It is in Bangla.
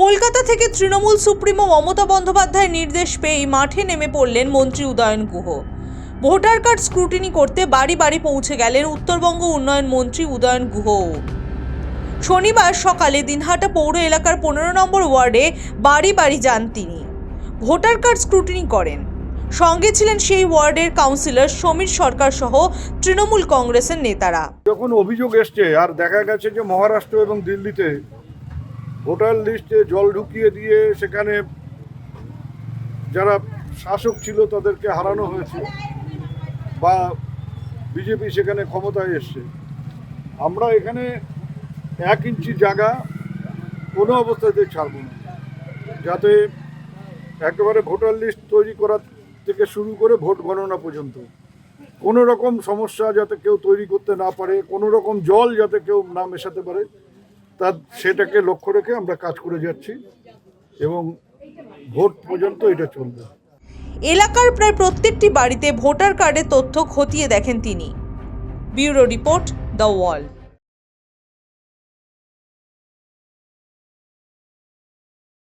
কলকাতা থেকে তৃণমূল সুপ্রিমো মমতা বন্দ্যোপাধ্যায়ের নির্দেশ পেয়েই মাঠে নেমে পড়লেন মন্ত্রী Udayan Guha. Voter card scrutiny করতে বাড়ি বাড়ি পৌঁছে গেলেন উত্তরবঙ্গ উন্নয়ন মন্ত্রী উদয়ন গুহ। শনিবার সকালে দিনহাটা পৌর এলাকার পনেরো নম্বর ওয়ার্ডে বাড়ি বাড়ি যান তিনি। ভোটার কার্ড স্ক্রুটিনি করেন। সঙ্গে ছিলেন সেই ওয়ার্ডের কাউন্সিলর সমীর সরকার সহ তৃণমূল কংগ্রেসের নেতারা। যখন অভিযোগ এসছে আর দেখা গেছে যে মহারাষ্ট্র এবং দিল্লিতে ভোটার লিস্টে জল ঢুকিয়ে দিয়ে সেখানে যারা শাসক ছিল তাদেরকে হারানো হয়েছে বা বিজেপি সেখানে ক্ষমতায় এসছে। আমরা এখানে এক ইঞ্চি জায়গা কোনো অবস্থাতে ছাড়ব না। যাতে একেবারে ভোটার লিস্ট তৈরি করা থেকে শুরু করে ভোট গণনা পর্যন্ত। কোনো রকম সমস্যা যাতে কেউ তৈরি করতে না পারে, কোনো রকম জল যাতে কেউ না মেশাতে পারে তার সেটাকে লক্ষ্য রেখে আমরা কাজ করে যাচ্ছি এবং ভোট পর্যন্ত এটা চলবে। এলাকার প্রায় প্রত্যেকটি বাড়িতে ভোটার কার্ডের তথ্য খতিয়ে দেখেন তিনি। Bureau report the wall